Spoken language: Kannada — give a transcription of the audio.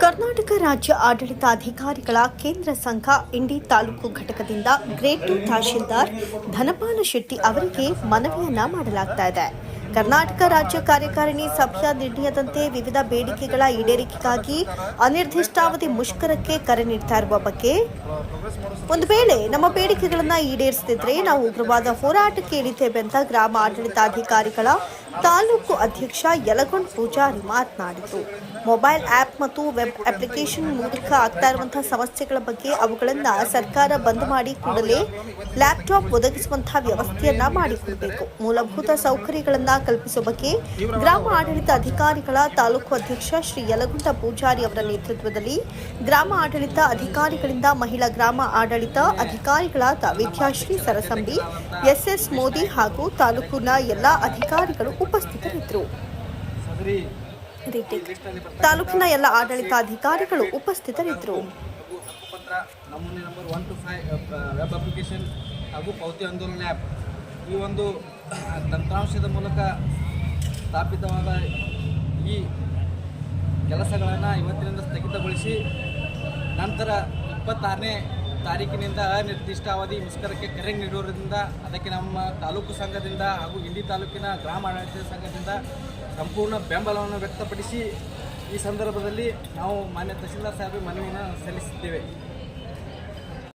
ಕರ್ನಾಟಕ ರಾಜ್ಯ ಆಡಳಿತಾಧಿಕಾರಿಗಳ ಕೇಂದ್ರ ಸಂಘ ಇಂಡಿ ತಾಲೂಕು ಘಟಕದಿಂದ ಗ್ರೇಟ್ ಟು ತಹಶೀಲ್ದಾರ್ ಧನಪಾಲ ಶೆಟ್ಟಿ ಅವರಿಗೆ ಮನವಿಯನ್ನ ಮಾಡಲಾಗ್ತಾ ಇದೆ. ಕರ್ನಾಟಕ ರಾಜ್ಯ ಕಾರ್ಯಕಾರಿಣಿ ಸಭೆಯ ನಿರ್ಣಯದಂತೆ ವಿವಿಧ ಬೇಡಿಕೆಗಳ ಈಡೇರಿಕೆಗಾಗಿ ಅನಿರ್ದಿಷ್ಟಾವಧಿ ಮುಷ್ಕರಕ್ಕೆ ಕರೆ ನೀಡ್ತಾ ಇರುವ ಬಗ್ಗೆ ಒಂದು ವೇಳೆ ನಮ್ಮ ಬೇಡಿಕೆಗಳನ್ನ ಈಡೇರಿಸದಿದ್ರೆ ನಾವು ಉಗ್ರವಾದ ಹೋರಾಟಕ್ಕೆ ಇಳಿತೇವೆ ಅಂತ ಗ್ರಾಮ ಆಡಳಿತಾಧಿಕಾರಿಗಳ ತಾಲೂಕು ಅಧ್ಯಕ್ಷ ಯಲಗೊಂಡ್ ಪೂಜಾರಿ ಮಾತನಾಡಿದರು. ಮೊಬೈಲ್ ಆ್ಯಪ್ ಮತ್ತು ವೆಬ್ ಅಪ್ಲಿಕೇಶನ್ ಮೂಲಕ ಆಗ್ತಾ ಇರುವಂತಹ ಸಮಸ್ಯೆಗಳ ಬಗ್ಗೆ ಅವುಗಳನ್ನ ಸರ್ಕಾರ ಬಂದ್ ಮಾಡಿ ಕೂಡಲೇ ಲ್ಯಾಪ್ಟಾಪ್ ಒದಗಿಸುವಂತಹ ವ್ಯವಸ್ಥೆಯನ್ನ ಮಾಡಿಕೊಡಬೇಕು. ಮೂಲಭೂತ ಸೌಕರ್ಯಗಳನ್ನ ಕಲ್ಪಿಸುವ ಬಗ್ಗೆ ಗ್ರಾಮ ಆಡಳಿತ ಅಧಿಕಾರಿಗಳ ತಾಲೂಕು ಅಧ್ಯಕ್ಷ ಶ್ರೀ ಯಲಗುಂಟ ಪೂಜಾರಿ ಅವರ ನೇತೃತ್ವದಲ್ಲಿ ಗ್ರಾಮ ಆಡಳಿತ ಅಧಿಕಾರಿಗಳಿಂದ ಮಹಿಳಾ ಗ್ರಾಮ ಆಡಳಿತ ಅಧಿಕಾರಿಗಳಾದ ವಿದ್ಯಾಶ್ರೀ ಸರಸಂಬಿ ಎಸ್ಎಸ್ ಮೋದಿ ಹಾಗೂ ತಾಲೂಕಿನ ಎಲ್ಲಾ ಅಧಿಕಾರಿಗಳು ಉಪಸ್ಥಿತರಿದ್ದರು. ತಾಲೂಕಿನ ಎಲ್ಲ ಆಡಳಿತಾಧಿಕಾರಿಗಳು ಉಪಸ್ಥಿತರಿದ್ದರು ನಮೂನೆ number one two five web application ಹಾಗೂ ಪೌತಿ ಆಂದೋಲನ ಆ್ಯಪ್ ಈ ಒಂದು ತಂತ್ರಾಂಶದ ಮೂಲಕ ಸ್ಥಾಪಿತವಾದ ಈ ಕೆಲಸಗಳನ್ನು ಇವತ್ತಿನಿಂದ ಸ್ಥಗಿತಗೊಳಿಸಿ ನಂತರ ಇಪ್ಪತ್ತಾರನೇ ತಾರೀಕಿನಿಂದ ಅನಿರ್ದಿಷ್ಟ ಅವಧಿ ಮುಷ್ಕರಕ್ಕೆ ಕರೆ ನೀಡುವುದರಿಂದ ಅದಕ್ಕೆ ನಮ್ಮ ತಾಲೂಕು ಸಂಘದಿಂದ ಹಾಗೂ ಇಂಡಿ ತಾಲೂಕಿನ ಗ್ರಾಮ ಆಡಳಿತ ಸಂಘದಿಂದ ಸಂಪೂರ್ಣ ಬೆಂಬಲವನ್ನು ವ್ಯಕ್ತಪಡಿಸಿ ಈ ಸಂದರ್ಭದಲ್ಲಿ ನಾವು ಮಾನ್ಯ ತಹಸೀಲ್ದಾರ್ ಸಾಹೇಬ್ ಮನವಿಯನ್ನು ಸಲ್ಲಿಸಿದ್ದೇವೆ.